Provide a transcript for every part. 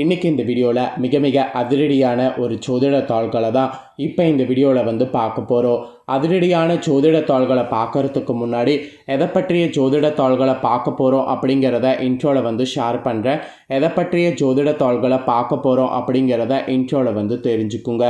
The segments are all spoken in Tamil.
இன்றைக்கி இந்த வீடியோவில் மிக மிக அதிரடியான ஒரு சோதிட தாள்களை தான் இப்போ இந்த வீடியோவில் வந்து பார்க்க போகிறோம் அதிரடியான சோதிட தாள்களை பார்க்கறதுக்கு முன்னாடி எதை பற்றிய சோதிட தாள்களை பார்க்க போகிறோம் அப்படிங்கிறத இன்ட்ரோவில் வந்து ஷேர் பண்ணுறேன் எதை பற்றிய சோதிட தாள்களை பார்க்க போகிறோம் அப்படிங்கிறத இன்ட்ரோவில் வந்து தெரிஞ்சுக்குங்க.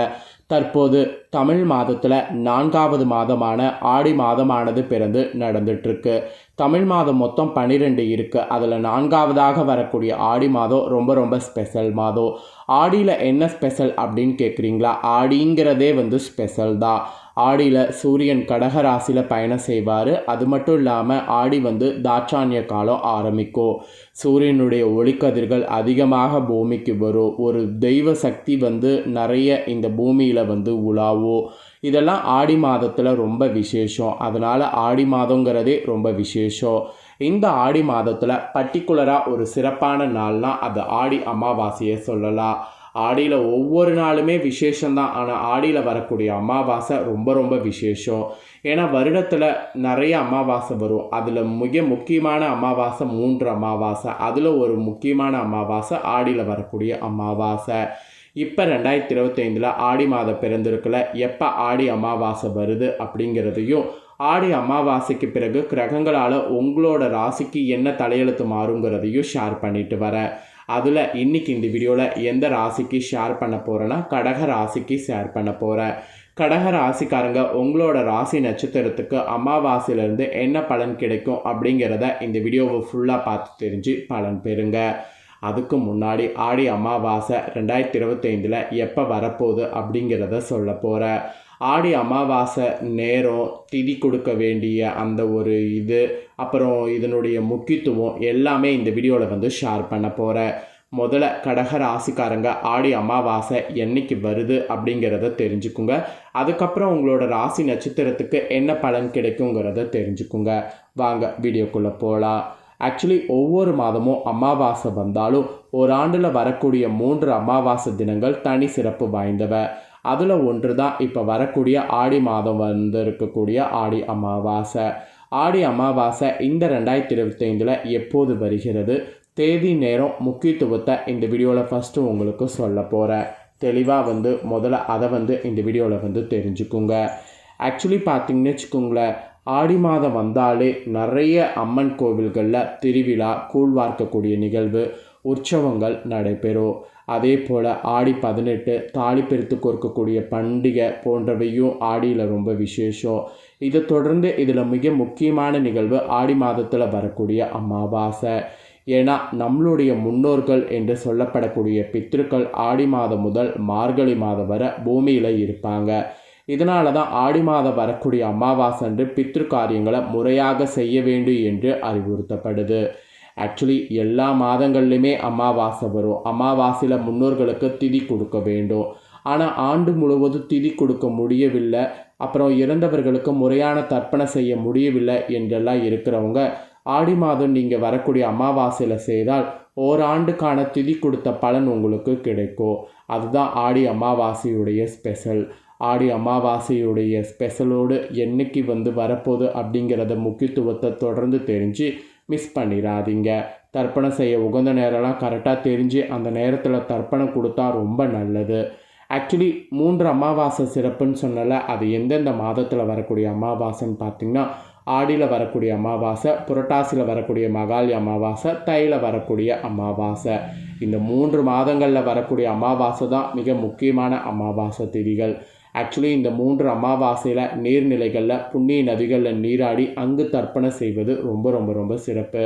தற்போது தமிழ் மாதத்தில் நான்காவது மாதமான ஆடி மாதமானது பிறந்து நடந்துட்டுருக்கு தமிழ் மாதம் மொத்தம் பன்னிரெண்டு இருக்குது அதில் நான்காவதாக வரக்கூடிய ஆடி மாதம் ரொம்ப ரொம்ப ஸ்பெஷல் மாதம். ஆடியில் என்ன ஸ்பெஷல் அப்படின்னு கேட்குறீங்களா ஆடிங்கிறதே வந்து ஸ்பெஷல் தான் ஆடியில் சூரியன் கடகராசியில் பயணம் செய்வார். அது மட்டும் இல்லாமல் ஆடி வந்து தாட்சானிய காலம் ஆரம்பிக்கும். சூரியனுடைய ஒளிக்கதிர்கள் அதிகமாக பூமிக்கு வரும். ஒரு தெய்வ சக்தி வந்து நிறைய இந்த பூமியில் வந்து உலாவும். இதெல்லாம் ஆடி மாதத்தில் ரொம்ப விசேஷம். அதனால் ஆடி மாதங்கிறதே ரொம்ப விசேஷம். இந்த ஆடி மாதத்தில் பர்டிகுலராக ஒரு சிறப்பான நாள்னால் அது ஆடி அமாவாசையை சொல்லலாம். ஆடியில் ஒவ்வொரு நாளுமே விசேஷந்தான் ஆனால் ஆடியில் வரக்கூடிய அமாவாசை ரொம்ப ரொம்ப விசேஷம். ஏன்னா வருடத்தில் நிறைய அமாவாசை வரும். அதில் மிக முக்கியமான அமாவாசை மூன்று அமாவாசை. அதில் ஒரு முக்கியமான அமாவாசை ஆடியில் வரக்கூடிய அமாவாசை. இப்போ ரெண்டாயிரத்தி இருபத்தைந்தில் ஆடி மாதம் பிறந்திருக்கல. எப்போ ஆடி அமாவாசை வருது அப்படிங்கிறதையும் ஆடி அமாவாசைக்கு பிறகு கிரகங்களால் உங்களோட ராசிக்கு என்ன தலையெழுத்து மாறுங்கிறதையும் ஷேர் பண்ணிட்டு வரேன். அதில் இன்றைக்கி இந்த வீடியோவில் எந்த ராசிக்கு ஷேர் பண்ண போகிறேன்னா கடக ராசிக்கு ஷேர் பண்ண போகிறேன் கடக ராசிக்காரங்க உங்களோட ராசி நட்சத்திரத்துக்கு அமாவாசையிலேருந்து என்ன பலன் கிடைக்கும் அப்படிங்கிறத இந்த வீடியோவை ஃபுல்லாக பார்த்து தெரிஞ்சு பலன் பெறுங்க. அதுக்கு முன்னாடி ஆடி அமாவாசை ரெண்டாயிரத்தி இருபத்தைந்தில் எப்போ வரப்போகுது அப்படிங்கிறத சொல்ல போகிறேன் ஆடி அமாவாசை நேரம் திதி கொடுக்க வேண்டிய அந்த ஒரு இது அப்புறம் இதனுடைய முக்கியத்துவம் எல்லாமே இந்த வீடியோவில் வந்து ஷேர் பண்ண போகிறேன் முதல்ல கடக ராசிக்காரங்க ஆடி அமாவாசை என்னைக்கு வருது அப்படிங்கிறத தெரிஞ்சுக்குங்க. அதுக்கப்புறம் உங்களோட ராசி நட்சத்திரத்துக்கு என்ன பலன் கிடைக்குங்கிறத தெரிஞ்சுக்குங்க. வாங்க வீடியோக்குள்ளே போகலாம் ஆக்சுவலி ஒவ்வொரு மாதமும் அமாவாசை வந்தாலும் ஒரு ஆண்டில் வரக்கூடிய மூன்று அமாவாசை தினங்கள் தனி சிறப்பு வாய்ந்தவை. அதில் ஒன்று தான் இப்போ வரக்கூடிய ஆடி மாதம் வந்து இருக்கக்கூடிய ஆடி அமாவாசை. ஆடி அமாவாசை இந்த ரெண்டாயிரத்தி இருபத்தைந்தில் எப்போது வருகிறது? தேதி நேரம் முக்கியத்துவத்தை இந்த வீடியோவில் ஃபஸ்ட்டு உங்களுக்கு சொல்ல போகிறேன் தெளிவாக வந்து முதல்ல அதை வந்து இந்த வீடியோவில் வந்து தெரிஞ்சுக்குங்க. ஆக்சுவலி பார்த்தீங்கன்னு வச்சுக்கோங்களேன் ஆடி மாதம் வந்தாலே நிறைய அம்மன் கோவில்களில் திருவிழா கூழ்வார்க்கக்கூடிய நிகழ்வு உற்சவங்கள் நடைபெறும். அதே போல் ஆடி பதினெட்டு தாலி பெருத்து கொடுக்கக்கூடிய பண்டிகை போன்றவையும் ஆடியில் ரொம்ப விசேஷம். இதை தொடர்ந்து இதில் மிக முக்கியமான நிகழ்வு ஆடி மாதத்தில் வரக்கூடிய அமாவாசை. ஏன்னா நம்மளுடைய முன்னோர்கள் என்று சொல்லப்படக்கூடிய பித்திருக்கள் ஆடி மாதம் முதல் மார்கழி மாதம் வரை பூமியில் இருப்பாங்க. இதனால தான் ஆடி மாதம் வரக்கூடிய அமாவாசை என்று பித்ரு காரியங்களை முறையாக செய்ய வேண்டும் என்று அறிவுறுத்தப்படுது. ஆக்சுவலி எல்லா மாதங்கள்லையுமே அமாவாசை வரும். அமாவாசையில் முன்னோர்களுக்கு திதி கொடுக்க வேண்டும். ஆனால் ஆண்டு முழுவதும் திதி கொடுக்க முடியவில்லை. அப்புறம் இறந்தவர்களுக்கு முறையான தர்ப்பணம் செய்ய முடியவில்லை என்றெல்லாம் இருக்கிறவங்க ஆடி மாதம் நீங்கள் வரக்கூடிய அமாவாசையில் செய்தால் ஓராண்டுக்கான திதி கொடுத்த பலன் உங்களுக்கு கிடைக்கும். அதுதான் ஆடி அமாவாசையுடைய ஸ்பெஷல். ஆடி அமாவாசையுடைய ஸ்பெஷலோடு என்னைக்கு வந்து வரப்போகுது அப்படிங்கிறத முக்கியத்துவத்தை தொடர்ந்து தெரிஞ்சு மிஸ் பண்ணிடாதீங்க தர்ப்பணம் செய்ய உகந்த நேரம்லாம் கரெக்டாக தெரிஞ்சு அந்த நேரத்தில் தர்ப்பணம் கொடுத்தா ரொம்ப நல்லது. ஆக்சுவலி மூன்று அமாவாசை சிறப்புன்னு சொன்னல அது எந்தெந்த மாதத்தில் வரக்கூடிய அமாவாசைன்னு பார்த்திங்கன்னா ஆடியில் வரக்கூடிய அமாவாசை புரட்டாசியில் வரக்கூடிய மகாலி அமாவாசை தையில் வரக்கூடிய அமாவாசை. இந்த மூன்று மாதங்களில் வரக்கூடிய அமாவாசை தான் மிக முக்கியமான அமாவாசை திதிகள். ஆக்சுவலி இந்த மூன்று அமாவாசையில் நீர்நிலைகளில் புண்ணிய நதிகளில் நீராடி அங்கு தர்ப்பணம் செய்வது ரொம்ப ரொம்ப ரொம்ப சிறப்பு.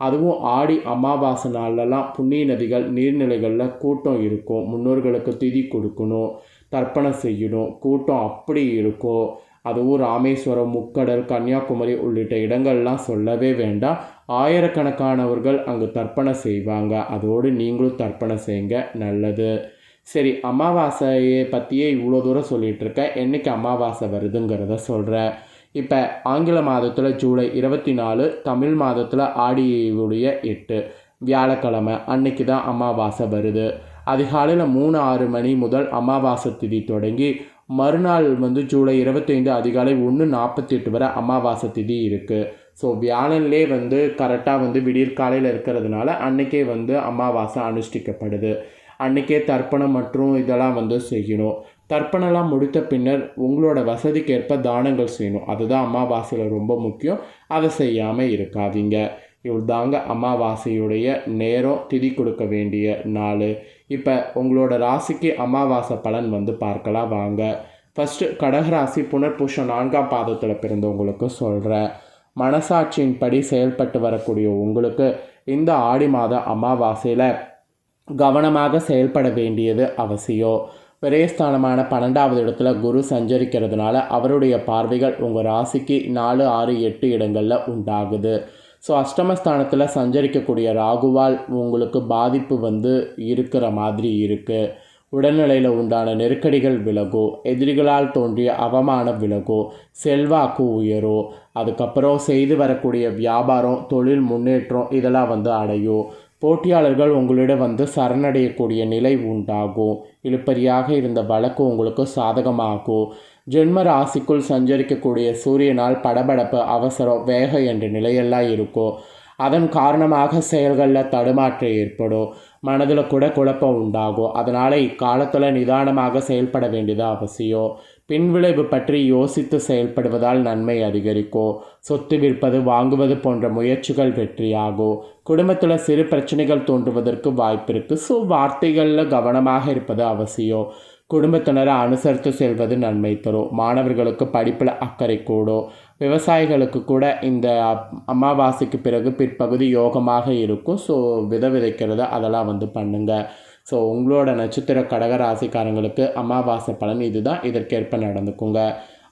அதுவும் ஆடி அமாவாசை நாள்லலாம் புண்ணிய நதிகள் நீர்நிலைகளில் கூட்டம் இருக்கும். முன்னோர்களுக்கு திதி கொடுக்கணும் தர்ப்பணம் செய்யணும். கூட்டம் அப்படி இருக்கும். அதுவும் ராமேஸ்வரம் முக்கடல் கன்னியாகுமரி உள்ளிட்ட இடங்கள்லாம் சொல்லவே வேண்டாம். ஆயிரக்கணக்கானவர்கள் அங்கு தர்ப்பணம் செய்வாங்க. அதோடு நீங்களும் தர்ப்பணம் செய்யுங்க நல்லது. சரி அமாவாசையை பற்றியே இவ்வளோ தூரம் சொல்லிகிட்ருக்கேன் என்றைக்கு அமாவாசை வருதுங்கிறத சொல்கிறேன் இப்போ ஆங்கில மாதத்தில் ஜூலை இருபத்தி நாலு தமிழ் மாதத்தில் ஆடியுடைய எட்டு. வியாழக்கிழமை அன்னைக்கு தான் அமாவாசை வருது. அதிகாலையில் மூணு ஆறு மணி முதல் அமாவாசை திதி தொடங்கி மறுநாள் வந்து ஜூலை இருபத்தைந்து அதிகாலை ஒன்று நாற்பத்தி எட்டு வரை அமாவாசை திதி இருக்குது ஸோ வியாழன்லே வந்து கரெக்டாக வந்து விடியற்காலையில் இருக்கிறதுனால அன்றைக்கே வந்து அமாவாசை அனுஷ்டிக்கப்படுது. அன்றைக்கே தர்ப்பணம் மற்றும் இதெல்லாம் வந்து செய்யணும். தர்ப்பணம்லாம் முடித்த பின்னர் உங்களோட வசதிக்கேற்ப தானங்கள் செய்யணும். அதுதான் அமாவாசையில் ரொம்ப முக்கியம். அதை செய்யாமல் இருக்காதீங்க. இவ்வளோதாங்க அமாவாசையுடைய நேரம். திதி கொடுக்க வேண்டிய நாள். இப்போ உங்களோட ராசிக்கு அமாவாசை பலன் வந்து பார்க்கலாம். வாங்க. ஃபஸ்ட்டு கடகராசி புனர்பூஷம் நான்காம் பாதத்தில் பிறந்தவங்களுக்கு சொல்கிறேன் மனசாட்சியின்படி செயல்பட்டு வரக்கூடிய உங்களுக்கு இந்த ஆடி மாத அமாவாசையில் கவனமாக செயல்பட வேண்டியது அவசியம். விரயஸ்தானமான பன்னெண்டாவது இடத்துல குரு சஞ்சரிக்கிறதுனால அவருடைய பார்வைகள் உங்கள் ராசிக்கு நாலு ஆறு எட்டு இடங்களில் உண்டாகுது. ஸோ அஷ்டமஸ்தானத்தில் சஞ்சரிக்கக்கூடிய ராகுவால் உங்களுக்கு பாதிப்பு வந்து இருக்கிற மாதிரி இருக்குது உடல்நிலையில் உண்டான நெருக்கடிகள் விலகும் எதிரிகளால் தோன்றிய அவமானம் விலகும் செல்வாக்கு உயரும் அதுக்கப்புறம் செய்து வரக்கூடிய வியாபாரம் தொழில் முன்னேற்றம் இதெல்லாம் வந்து அடையும். போட்டியாளர்கள் உங்களிடம் வந்து சரணடையக்கூடிய நிலை உண்டாகும். இழுப்பறியாக இருந்த வழக்கு உங்களுக்கு சாதகமாகும். ஜென்ம ராசிக்குள் சஞ்சரிக்கக்கூடிய சூரியனால் படபடப்பு அவசரம் வேகம் என்ற நிலையெல்லாம் இருக்கும். அதன் காரணமாக செயல்களில் தடுமாற்றம் ஏற்படும். மனதில் கூட குழப்பம் உண்டாகும். அதனால் இக்காலத்தில் நிதானமாக செயல்பட வேண்டியது அவசியம். பின்விளைவு பற்றி யோசித்து செயல்படுவதால் நன்மை அதிகரிக்கும் சொத்து விற்பது வாங்குவது போன்ற முயற்சிகள் வெற்றியாகும் குடும்பத்தில் சிறு பிரச்சனைகள் தோன்றுவதற்கு வாய்ப்பு இருக்குது ஸோ வார்த்தைகளில் கவனமாக இருப்பது அவசியம். குடும்பத்தினரை அனுசரித்து செல்வது நன்மை தரும். மாணவர்களுக்கு படிப்பில் அக்கறை கூடும். விவசாயிகளுக்கு கூட இந்த அமாவாசைக்கு பிறகு பிற்பகுதி யோகமாக இருக்கும். ஸோ வித விதைக்கிறத அதெல்லாம் வந்து பண்ணுங்கள் ஸோ உங்களோட நட்சத்திர கடக ராசிக்காரங்களுக்கு அமாவாசை பலன் இதுதான். இதற்கேற்ப நடந்துக்குங்க.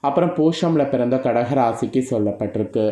அப்புறம் பூஷமில் பிறந்த கடகராசிக்கு சொல்லப்பட்டிருக்கு.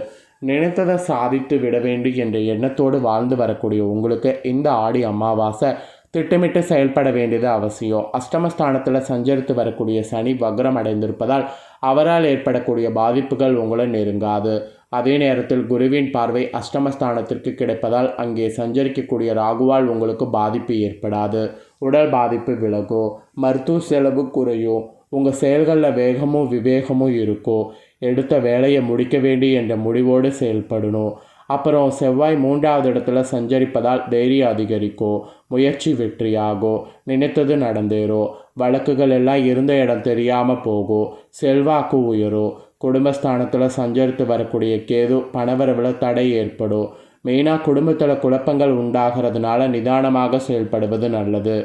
நினைத்ததை சாதித்து விட வேண்டும் என்ற எண்ணத்தோடு வாழ்ந்து வரக்கூடிய உங்களுக்கு இந்த ஆடி அமாவாசை திட்டமிட்டு செயல்பட வேண்டியது அவசியம். அஷ்டமஸ்தானத்தில் சஞ்சரித்து வரக்கூடிய சனி வக்ரம் அடைந்திருப்பதால் அவரால் ஏற்படக்கூடிய பாதிப்புகள் உங்களை நெருங்காது. அதே நேரத்தில் குருவின் பார்வை அஷ்டமஸ்தானத்திற்கு கிடைப்பதால் அங்கே சஞ்சரிக்கக்கூடிய ராகுவால் உங்களுக்கு பாதிப்பு ஏற்படாது. உடல் பாதிப்பு விலகும் மருத்துவ செலவு குறையும் உங்கள் செயல்களில் வேகமும் விவேகமும் இருக்கும் எடுத்த வேலையை முடிக்க வேண்டி என்ற முடிவோடு செயல்படணும். அப்புறம் செவ்வாய் மூன்றாவது இடத்துல சஞ்சரிப்பதால் தைரியம் அதிகரிக்கும் முயற்சி வெற்றியாகும் நினைத்தது நடந்தேறும் வழக்குகள் எல்லாம் இருந்த இடம் தெரியாமல் போகும் செல்வாக்கு உயரும் குடும்பஸ்தானத்தில் சஞ்சரித்து வரக்கூடிய கேது பணவரவில் தடை ஏற்படும். மெயினாக குடும்பத்தில் குழப்பங்கள் உண்டாகிறதுனால நிதானமாக செயல்படுவது நல்லது.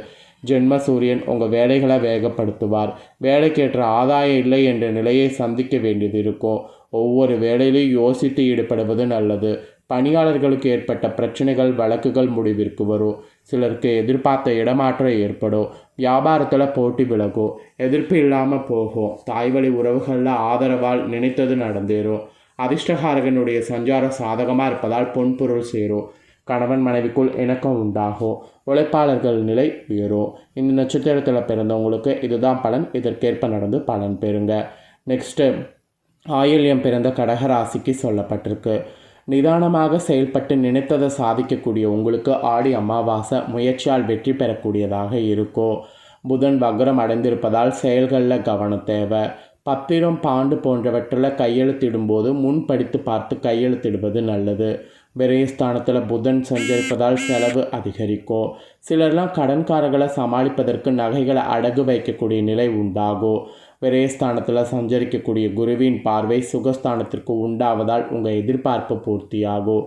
ஜென்ம சூரியன் உங்கள் வேலைகளை வேகப்படுத்துவார். வேலைக்கேற்ற ஆதாயம் இல்லை என்ற நிலையை சந்திக்க வேண்டியது இருக்கும். ஒவ்வொரு வேலையிலையும் யோசித்து ஈடுபடுவது நல்லது. பணியாளர்களுக்கு ஏற்பட்ட பிரச்சனைகள் வழக்குகள் முடிவிற்கு வரும் சிலருக்கு எதிர்பார்த்த இடமாற்றம் ஏற்படும் வியாபாரத்தில் போட்டி விலகும் எதிர்ப்பு இல்லாமல் போகும் தாய்வழி உறவுகளில் ஆதரவால் நினைத்தது நடந்தேறும் அதிர்ஷ்டகாரகனுடைய சஞ்சாரம் சாதகமாக இருப்பதால் பொன்பொருள் சேரும் கணவன் மனைவிக்குள் இணக்கம் உண்டாகும் உழைப்பாளர்கள் நிலை உயரும் இந்த நட்சத்திரத்தில் பிறந்தவங்களுக்கு இதுதான் பலன். இதற்கேற்ப நடந்து பலன் பெறுங்க. நெக்ஸ்ட்டு ஆயுள்யம் பிறந்த கடகராசிக்கு சொல்லப்பட்டிருக்கு. நிதானமாக செயல்பட்டு நினைத்ததை சாதிக்கக்கூடிய உங்களுக்கு ஆடி அமாவாசை முயற்சியால் வெற்றி பெறக்கூடியதாக இருக்கும் புதன் வக்ரம் அடைந்திருப்பதால் செயல்களில் கவனம் தேவை. பத்திரம் பாண்டு போன்றவற்றில் கையெழுத்திடும்போது முன் படித்து பார்த்து கையெழுத்திடுவது நல்லது. விரயஸ்தானத்தில் புதன் சஞ்சரிப்பதால் செலவு அதிகரிக்கும் சிலர்லாம் கடன்காரர்களை சமாளிப்பதற்கு நகைகளை அடகு வைக்கக்கூடிய நிலை உண்டாகும் விரயஸ்தானத்தில் சஞ்சரிக்கக்கூடிய குருவின் பார்வை சுகஸ்தானத்திற்கு உண்டாவதால் உங்கள் எதிர்பார்ப்பு பூர்த்தியாகும்.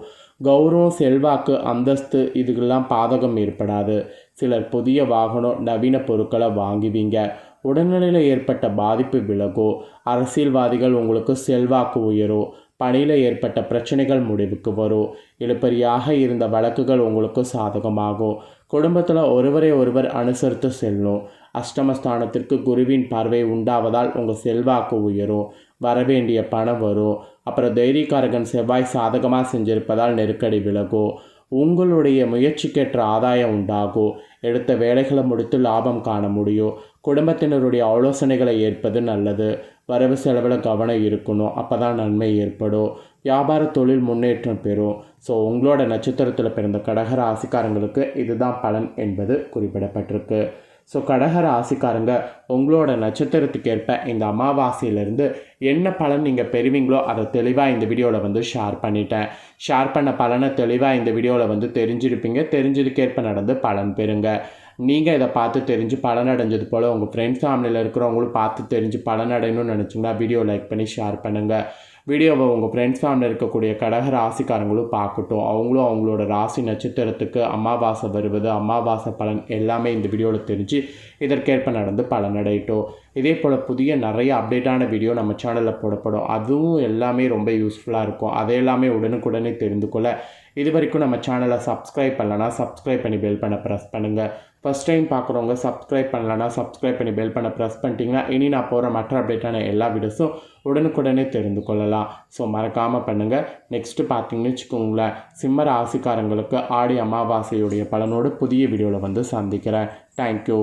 கௌரவம் செல்வாக்கு அந்தஸ்து இதுக்கெல்லாம் பாதகம் ஏற்படாது. சிலர் புதிய வாகனம் நவீன பொருட்களை வாங்குவீங்க. உடல்நிலையில் ஏற்பட்ட பாதிப்பு விலகும் அரசியல்வாதிகள் உங்களுக்கு செல்வாக்கு உயரும் பணியில் ஏற்பட்ட பிரச்சனைகள் முடிவுக்கு வரும் இழுப்பறியாக இருந்த வழக்குகள் உங்களுக்கு சாதகமாகும். குடும்பத்தில் ஒருவரை ஒருவர் அனுசரித்து செல்லும். அஷ்டமஸ்தானத்திற்கு குருவின் பார்வை உண்டாவதால் உங்கள் செல்வாக்கு உயரும். வரவேண்டிய பணம் வரும். அப்புறம் தைரியக்காரகன் செவ்வாய் சாதகமாக செஞ்சிருப்பதால் நெருக்கடி விலகும். உங்களுடைய முயற்சிக்கேற்ற ஆதாயம் உண்டாகும். எடுத்த வேலைகளை முடித்து லாபம் காண முடியும். குடும்பத்தினருடைய ஆலோசனைகளை ஏற்பது நல்லது. வரவு செலவில் கவனம் இருக்கணும். அப்போ தான் நன்மை ஏற்படும். வியாபார தொழில் முன்னேற்றம் பெறும். ஸோ உங்களோட நட்சத்திரத்தில் பிறந்த கடக ராசிக்காரங்களுக்கு இதுதான் பலன் என்பது குறிப்பிடப்பட்டிருக்கு. ஸோ கடக ராசிக்காரங்க உங்களோட நட்சத்திரத்துக்கு ஏற்ப இந்த அமாவாசையிலேருந்து என்ன பலன் நீங்கள் பெறுவீங்களோ அதை தெளிவாக இந்த வீடியோவில் வந்து ஷேர் பண்ணிட்டேன். ஷேர் பண்ண பலனை தெளிவாக இந்த வீடியோவில் வந்து தெரிஞ்சிருப்பீங்க. தெரிஞ்சதுக்கேற்ப நடந்து பலன் பெறுங்க. நீங்கள் இதை பார்த்து தெரிஞ்சு பலனடைஞ்சது போல் உங்கள் ஃப்ரெண்ட்ஸ் ஃபேமிலியில் இருக்கிறவங்களும் பார்த்து தெரிஞ்சு பலனடையணும்னு நினச்சிங்கன்னா வீடியோ லைக் பண்ணி ஷேர் பண்ணுங்கள் வீடியோவை உங்கள் ஃப்ரெண்ட்ஸ் ஃபேமிலியில் இருக்கக்கூடிய கடக ராசிக்காரங்களும் பார்க்கட்டும். அவங்களும் அவங்களோட ராசி நட்சத்திரத்துக்கு அமாவாசை வருவது அமாவாசை பலன் எல்லாமே இந்த வீடியோவில் தெரிஞ்சு இதற்கேற்ப நடந்து பலனடையட்டும் இதே போல் புதிய நிறைய அப்டேட்டான வீடியோ நம்ம சேனலில் போடப்படும். அதுவும் எல்லாமே ரொம்ப யூஸ்ஃபுல்லாக இருக்கும். அதை எல்லாமே உடனுக்குடனே தெரிந்து கொள்ள இது வரைக்கும் நம்ம சேனலை சப்ஸ்கிரைப் பண்ணலன்னா சப்ஸ்கிரைப் பண்ணி பெல் பண்ண ப்ரெஸ் பண்ணுங்கள் ஃபஸ்ட் டைம் பார்க்குறவங்க சப்ஸ்கிரைப் பண்ணலன்னா சப்ஸ்கிரைப் பண்ணி பெல் பண்ண ப்ரெஸ் பண்ணிட்டீங்கன்னா இனி நான் போகிற மற்ற அப்டேட்டான எல்லா வீடியோஸும் உடனுக்குடனே தெரிந்து கொள்ளலாம். ஸோ மறக்காமல் பண்ணுங்கள் நெக்ஸ்ட்டு பார்த்தீங்கன்னு வச்சுக்கோங்களேன். சிம்ம ராசிக்காரங்களுக்கு ஆடி அமாவாசையுடைய பலனோடு புதிய வீடியோவில் வந்து சந்திக்கிறேன். தேங்க்யூ